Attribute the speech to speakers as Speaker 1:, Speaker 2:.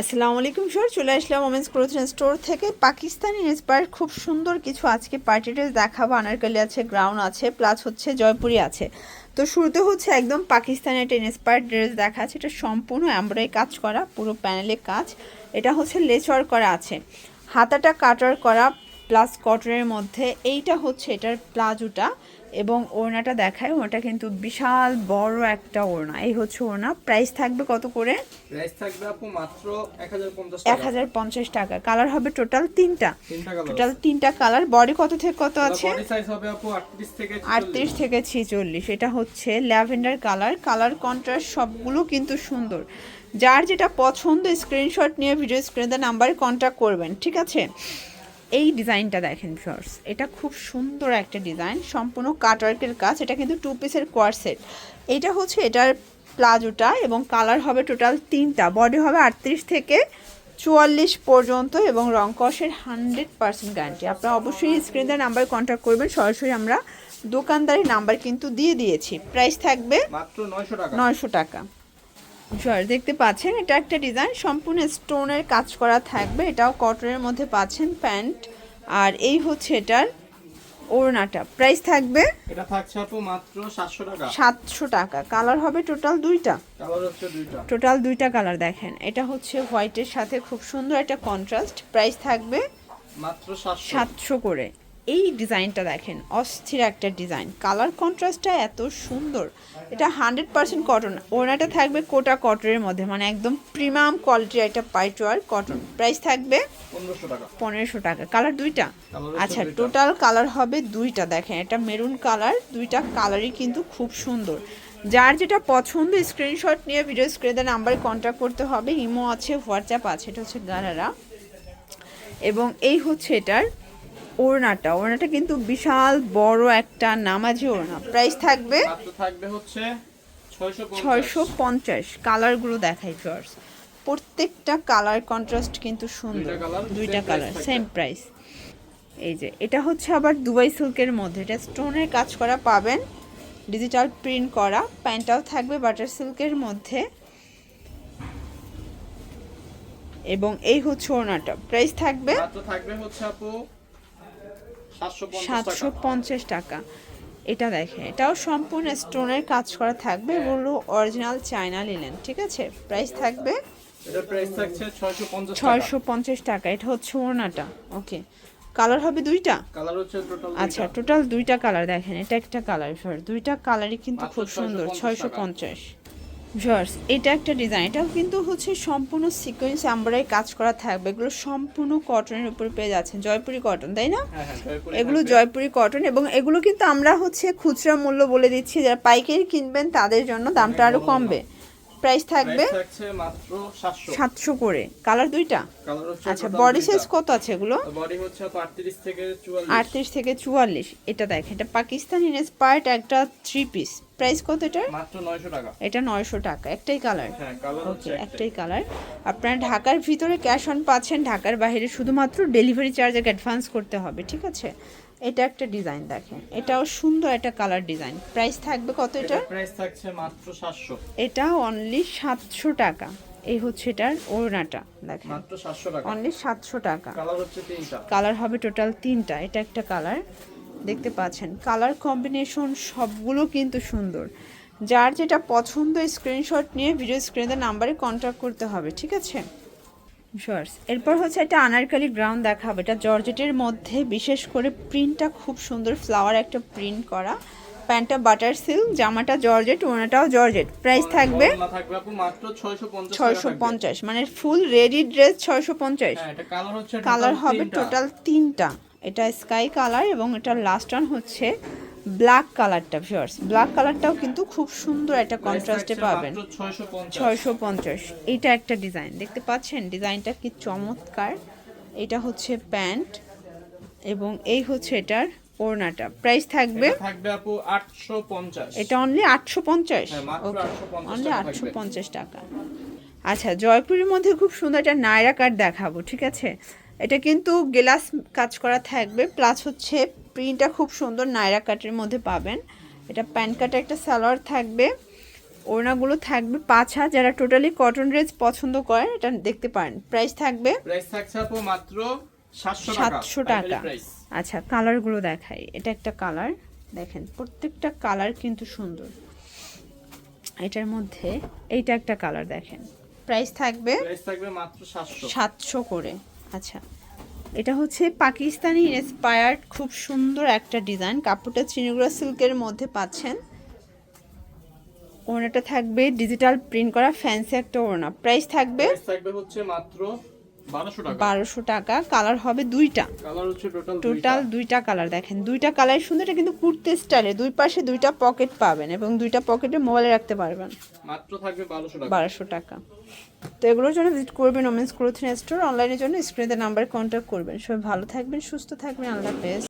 Speaker 1: আসসালামু আলাইকুম স্যার চলে আসলাম ওমেন্স ক্লোথ স্টোর থেকে। পাকিস্তানি ইন্সপায়ার খুব সুন্দর কিছু আজকে পার্টি ড্রেস দেখাবো। আনারকালি আছে গ্রাউন্ড আছে প্লাস হচ্ছে জয়পুরি আছে। তো শুরুতে হচ্ছে একদম পাকিস্তানি একটা ইন্সপায়ার ড্রেস দেখা আছে। এটা সম্পূর্ণ এমব্রয়ডারি কাজ করা, পুরো প্যানেলে কাজ। এটা হচ্ছে লেচর করা আছে। হাতাটা কাটার করা প্লাস কটনের মধ্যে এইটা হচ্ছে এটার প্লাজোটা এবং ওড়নাটা দেখায় ওটা কিন্তু বিশাল বড় একটা ওড়না। এই হচ্ছে ওড়না। প্রাইস থাকবে কত করে?
Speaker 2: প্রাইস থাকবে আপু মাত্র 1050
Speaker 1: এক
Speaker 2: টাকা।
Speaker 1: কালার হবে টোটাল তিনটা।
Speaker 2: তিনটা কালার
Speaker 1: টোটাল তিনটা কালার। বডি কত থেকে কত আছে?
Speaker 2: বডি সাইজ হবে আপু 38 থেকে 40
Speaker 1: আটত্রিশ থেকে ছিচল্লিশ। এটা হচ্ছে ল্যাভেন্ডার কালার। কালার কন্ট্রাস্ট সবগুলো কিন্তু সুন্দর। যার যেটা পছন্দ স্ক্রিনশট নিয়ে ভিডিও স্ক্রিনে নাম্বারে কন্ট্যাক্ট করবেন। ঠিক আছে? এই ডিজাইনটা দেখেন শর্টস এটা খুব সুন্দর একটা ডিজাইন সম্পূর্ণ কাটওয়ার্কের কাজ এটা কিন্তু টু পিসের কোয়ার সেট এটা হচ্ছে এটার প্লাজোটা এবং কালার হবে টোটাল তিনটা বডি হবে আটত্রিশ থেকে চুয়াল্লিশ পর্যন্ত এবং রং কষের হান্ড্রেড পার্সেন্ট গ্যারান্টি আপনারা অবশ্যই স্ক্রিনের নাম্বার কন্ট্যাক্ট করবেন সরাসরি আমরা দোকানদারের নাম্বার কিন্তু দিয়ে দিয়েছি। প্রাইস থাকবে
Speaker 2: মাত্র 900 টাকা।
Speaker 1: নয়শো টাকা। জয় দেখতে পাচ্ছেন এটা একটা ডিজাইন সম্পূর্ণ স্টোনের কাজ করা থাকবে এটাও কটনের মধ্যে পাচ্ছেন প্যান্ট আর এই হচ্ছে এটার ওড়নাটা। প্রাইস থাকবে?
Speaker 2: এটা থাকছে আপু মাত্র 700 টাকা।
Speaker 1: সাতশো টাকা। কালার হবে টোটাল দুইটা?
Speaker 2: কালার হচ্ছে দুইটা।
Speaker 1: টোটাল দুইটা কালার দেখেন। এটা হচ্ছে হোয়াইটের সাথে খুব সুন্দর একটা কন্ট্রাস্ট প্রাইস থাকবে?
Speaker 2: মাত্র 700
Speaker 1: সাতশো করে। এই ডিজাইনটা দেখেন অস্থির একটা ডিজাইন। কালার কন্ট্রাস্টটা এত সুন্দর। এটা হান্ড্রেড পার্সেন্ট কটন। ওনাটা থাকবে কোটা কটনের মধ্যে মানে একদম প্রিমিয়াম কোয়ালিটির একটা পাইটওয়ার কটন। প্রাইস থাকবে পনেরোশো টাকা। কালার দুইটা? আচ্ছা টোটাল কালার হবে দুইটা দেখেন। এটা মেরুন কালার দুইটা কালারই কিন্তু খুব সুন্দর। যার যেটা পছন্দ স্ক্রিনশট নিয়ে ভিডিও স্ক্রিনে নাম্বারে কন্ট্যাক্ট করতে হবে। ইমো আছে হোয়াটসঅ্যাপ আছে এটা হচ্ছে গারারা। এবং এই হচ্ছে এটার ওড়নাটা। ওড়নাটা কিন্তু বিশাল বড় একটা নামাজি ওড়না। প্রাইস থাকবে
Speaker 2: থাকবে হচ্ছে
Speaker 1: ছয়শো পঞ্চাশ। কালারগুলো দেখাই ফার্স প্রত্যেকটা কালার কন্ট্রাস্ট কিন্তু সুন্দর।
Speaker 2: দুইটা
Speaker 1: কালার সেম প্রাইস এই যে এটা হচ্ছে আবার দুবাই সিল্কের মধ্যে। এটা স্টোনের কাজ করা পাবেন। ডিজিটাল প্রিন্ট করা। প্যান্টটাও থাকবে বাটার সিল্কের মধ্যে। এবং এই হচ্ছে ওড়নাটা। প্রাইস থাকবে
Speaker 2: থাকবে হচ্ছে আপু 750
Speaker 1: সাতশো পঞ্চাশ টাকা। এটা দেখেন এটাও সম্পূর্ণ স্টোনের কাজ করা থাকবে এগুলো অরিজিনাল চায়না লিলেন ঠিক আছে? প্রাইস থাকবে?
Speaker 2: এটা প্রাইস থাকছে 650 টাকা।
Speaker 1: ছয়শো পঞ্চাশ টাকা এটা হচ্ছে ওড়নাটা ওকে। কালার হবে দুইটা?
Speaker 2: কালার হচ্ছে টোটাল
Speaker 1: আচ্ছা টোটাল দুইটা কালার দেখেন এটা একটা কালার সর দুইটা কালারই কিন্তু খুব সুন্দর
Speaker 2: 650
Speaker 1: ছয়শো পঞ্চাশ। ভিউয়ার্স এটা একটা ডিজাইন। এটাও কিন্তু হচ্ছে সম্পূর্ণ সিকোয়েন্স আমরাই কাজ করা থাকবে। এগুলো সম্পূর্ণ কটনের উপর পেয়ে যাচ্ছেন। জয়পুরি কটন তাই না?
Speaker 2: হ্যাঁ হ্যাঁ
Speaker 1: এগুলো। জয়পুরি কটন এবং এগুলো কিন্তু আমরা হচ্ছে খুচরা মূল্য বলে দিচ্ছি। যারা পাইকারি কিনবেন তাদের জন্য দামটা আরও কমবে। প্রাইস থাকবে
Speaker 2: মাত্র 700
Speaker 1: সাতশো করে। কালার দুইটা? আচ্ছা বডি সাইজ কত আছে এগুলো?
Speaker 2: বডি হচ্ছে 38 থেকে 44
Speaker 1: আটত্রিশ থেকে চুয়াল্লিশ। এটা দেখেন এটা পাকিস্তানি ইন্সপায়ার্ড একটা থ্রি পিস প্রাইস কত এটার?
Speaker 2: মাত্র 900 টাকা।
Speaker 1: এটা নয়শো টাকা একটাই কালার
Speaker 2: হ্যাঁ
Speaker 1: ওকে
Speaker 2: একটাই।
Speaker 1: কালার আপনারা ঢাকার ভিতরে ক্যাশ অন পাচ্ছেন ঢাকার বাইরে শুধুমাত্র ডেলিভারি চার্জ এক অ্যাডভান্স করতে হবে ঠিক আছে? এটা একটা ডিজাইন দেখেন। এটাও সুন্দর একটা কালার ডিজাইন। প্রাইস থাকবে কত
Speaker 2: এটা? প্রাইস থাকছে মাত্র 700
Speaker 1: এটা অনলি সাতশো টাকা। এই হচ্ছে এটার ওড়নাটা দেখেন।
Speaker 2: মাত্র 700 টাকা।
Speaker 1: অনলি সাতশো টাকা।
Speaker 2: কালার হচ্ছে তিনটা।
Speaker 1: কালার হবে টোটাল তিনটা। এটা একটা কালার। দেখতে পাচ্ছেন। কালার কম্বিনেশন সবগুলো কিন্তু সুন্দর। যার যেটা পছন্দ স্ক্রিনশট নিয়ে ভিডিও স্ক্রিনের নাম্বারে কন্ট্যাক্ট করতে হবে ঠিক আছে? শর্টস এরপর হচ্ছে একটা আনারকালি গ্রাউন্ড দেখাবো। এটা জর্জেটের মধ্যে বিশেষ করে প্রিন্টটা খুব সুন্দর ফ্লাওয়ার একটা প্রিন্ট করা। প্যান্টটা বাটার সিল্ক জামাটা জর্জেট ওনাটাও জর্জেট। প্রাইস থাকবে
Speaker 2: গহনা থাকবে আপু মাত্র 650
Speaker 1: ছয়শো পঞ্চাশ মানে ফুল রেডি ড্রেস ছয়শো পঞ্চাশ।
Speaker 2: হ্যাঁ এটা কালার হচ্ছে
Speaker 1: কালার হবে টোটাল তিনটা। এটা স্কাই কালার এবং এটার লাস্ট ওয়ান হচ্ছে ব্ল্যাক কালারটা ভিউয়ার্স ব্ল্যাক কালারটাও কিন্তু খুব সুন্দর একটা কন্ট্রাস্টে পাবেন।
Speaker 2: মাত্র 650
Speaker 1: ছয়শো পঞ্চাশ। এইটা একটা ডিজাইন দেখতে পাচ্ছেন? ডিজাইনটা কি চমৎকার। এটা হচ্ছে প্যান্ট এবং এই হচ্ছে এটার ওড়নাটা। প্রাইস থাকবে?
Speaker 2: এটা থাকবে আপু 850
Speaker 1: এটা অনলি আটশো পঞ্চাশ?
Speaker 2: হ্যাঁ, মাত্র 850
Speaker 1: অনলি
Speaker 2: টাকা
Speaker 1: আটশো
Speaker 2: থাকবে।
Speaker 1: পঞ্চাশ টাকা। আচ্ছা জয়পুরের মধ্যে খুব সুন্দর একটা নায়রা কাট দেখাবো ঠিক আছে? এটা কিন্তু গ্লাস কাজ করা থাকবে প্লাস হচ্ছে প্রিন্টটা খুব সুন্দর নায়রা কাটের মধ্যে পাবেন। এটা প্যান্ট কাটে একটা সালোয়ার থাকবে ওড়নাগুলো থাকবে পাঁচ হাত যারা টোটালি কটন ড্রেস পছন্দ করে এটা দেখতে পারেন। প্রাইস থাকবে
Speaker 2: প্রাইস থাকছে আপু মাত্র সাতশো টাকা।
Speaker 1: সাতশো টাকা।
Speaker 2: প্রাইস
Speaker 1: আচ্ছা কালারগুলো দেখাই। এটা একটা কালার দেখেন প্রত্যেকটা কালার কিন্তু সুন্দর। এটার মধ্যে এইটা একটা কালার দেখেন। প্রাইস থাকবে
Speaker 2: প্রাইস থাকবে মাত্র সাতশো।
Speaker 1: সাতশো করে। আচ্ছা। এটা হচ্ছে পাকিস্তানি ইন্সপায়ার্ড খুব সুন্দর একটা ডিজাইন কাপড়টা চিনিগুড়া সিল্কের মধ্যে পাচ্ছেন। ওড়নাটা থাকবে ডিজিটাল প্রিন্ট করা ফ্যান্সি একটা ওড়না। প্রাইস থাকবে?
Speaker 2: থাকবে হচ্ছে মাত্র বারোশো টাকা।
Speaker 1: কালার হবে দুইটা।
Speaker 2: টোটাল
Speaker 1: দুইটা। কালার দেখেন। দুইটা কালার সুন্দর এটা কিন্তু কুর্তি স্টাইলে দুই পাশে দুইটা পকেট পাবেন এবং দুইটা পকেটে মোবাইলে রাখতে পারবেন।
Speaker 2: মাত্র থাকবে বারোশো টাকা।
Speaker 1: তো এগুলোর জন্য ভিজিট করবেন ওমেন্স ক্লোথিং স্টোর অনলাইনের জন্য নাম্বারে কন্ট্যাক্ট করবেন। সবাই ভালো থাকবেন সুস্থ থাকবেন। আল্লাহ হাফেজ।